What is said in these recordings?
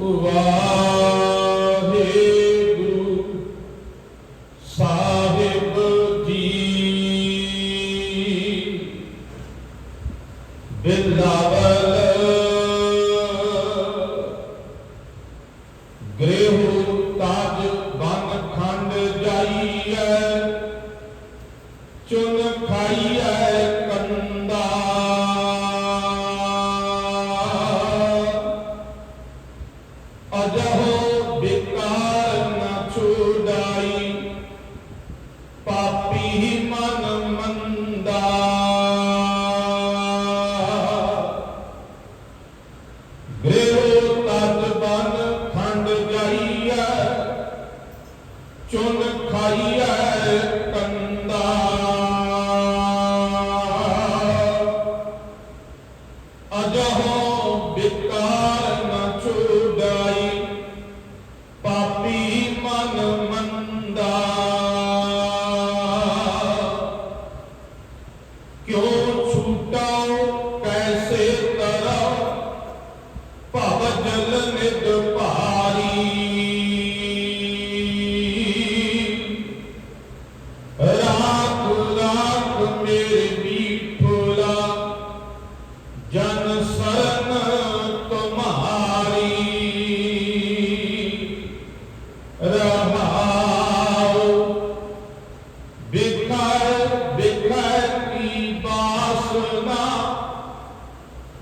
ਵਾਹਿਗੁਰੂ ਸਾਹਿਬ ਜੀ। ਬਿਰਦਾਵਲ ਗ੍ਰਹਿ ਤਾਜ ਬੰਨ ਖੰਡ ਜਾਈਐ ਚੁਨ ਖਾਈਐ। ਚੁੰਦ ਖਾਈਐ ਕੰਦਾ। ਅਜਹੋ ਬਿਕਾਰ ਨਾ ਛੁਡਾਈ ਪਾਪੀ ਮਨ ਮੰਦਾ। ਕਿਉ ਛੁਟਾਓ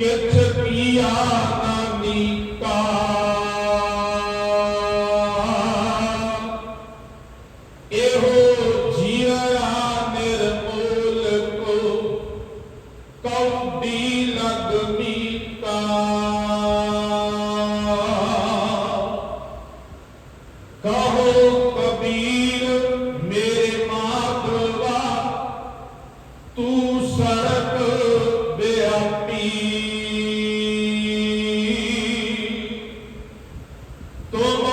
ਕਿਛ ਕੀਆ ਨਾ ਨੀਕਾ ਇਹੋ ਜੀਵਨਾ ਨਿਰਮੂਲ ਕੋ ਕੌਡੀ ਲਗ ਮੀਤਾ ਕਹੋ Todo